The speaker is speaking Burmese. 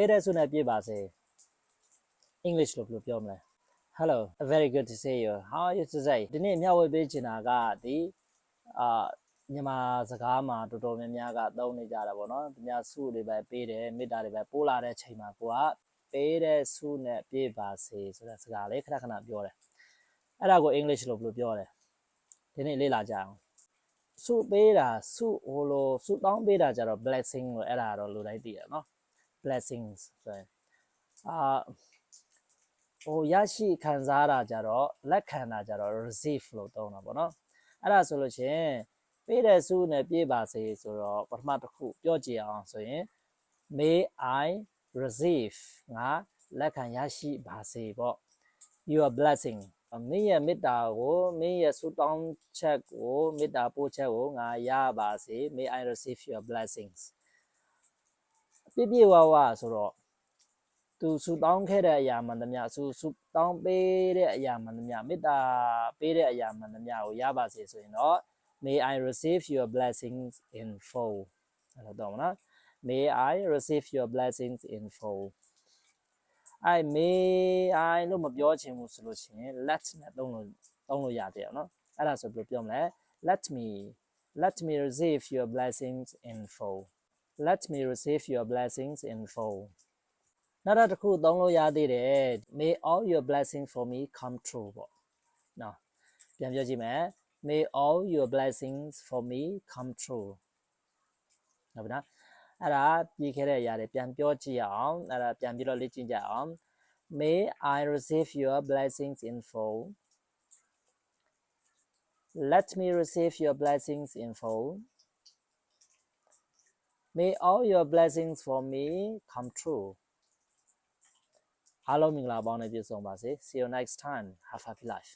ပေးတဲ့ဆုနဲ့ပြည့်ပါစေ English လို့ဘယ်လိုပြောမလဲ Hello very good to see you how are you today ဒီနေ့မျှဝေပေးချင်တာကဒီအာမြန်မာစကားမှာတော်တော်များများကသုံးနေကြတာပေါ့နော်ဒီများဆုတွေပဲပေးတယ်မေတ္တာတွေပဲပိုးလာတဲ့ချိန်မှာကိုကပေးတဲ့ဆုနဲ့ပြည့်ပါစေဆိုတဲ့စကားလေးခဏခဏပြောတယ်အဲ့ဒါကို English လို့ဘယ်လိုပြောလဲဒီနေ့လေ့လာကြအောင်ဆုပေးတာဆုဟိုလိုဆုတောင်းပေးတာကြတော့ blessing လို့အဲ့ဒါတော့လူတိုင်းသိရနော် blessings ဆိုရင်အာဟိုရရှိခံစားတာကြတော့လက်ခံတာကြတော့ receive လို့သုံးတာပေါ့နော်အဲ့ဒါဆိုလို့ရှရင်ပေးတဲ့ဆုနဲ့ပြေးပါစေဆိုတော့ပထမတစ်ခုပြောကြည့်အောင်ဆိုရင် may i receive ငါလက်ခံရရှိပါစေပေါ့ your blessing မင်းရဲ့မေတ္တာကိုမင်းရဲ့ဆုတောင်းချက်ကိုမေတ္တာပို့ချက်ကိုငါရပါစေ may i receive your blessings ပြည့်ပြည့်ဝဝဆိုတော့သူဆူတောင်းခဲ့တဲ့အရာမှန်သမျှဆူဆူတောင်းပေးတဲ့အရာမှန်သမျှမေတ္တာပေးတဲ့အရာမှန်သမျှကိုရပါစေဆိုရင်တော့ may i receive your blessings in full အဲ့လိုတော့မနော် may i receive your blessings in full အဲ့ may i လို့မပြောချင်ဘူးဆိုလို့ရှိရင် let နဲ့သုံးလို့သုံးလို့ရတယ်အောင်နော်အဲ့ဒါဆိုဘယ်လိုပြောမလဲ let me let me receive your blessings in full let me receive your blessings in full နောက်တစ်ခုသုံးလို့ရသေးတယ် may all your blessings for me come true ပေါ့နော်ပြန်ပြောကြည့်မယ် may all your blessings for me come true ဟုတ်ပြီနော်အဲ့ဒါပြီးခဲ့တဲ့အရာတွေပြန်ပြောကြည့်အောင်အဲ့ဒါပြန်ပြီးတော့လေ့ကျင့်ကြအောင် may i receive your blessings in full let me receive your blessings in full may all your blessings for me come true အားလုံးမင်္ဂလာပေါင်းနဲ့ပြည့်စုံပါစေ see you next time have a happy life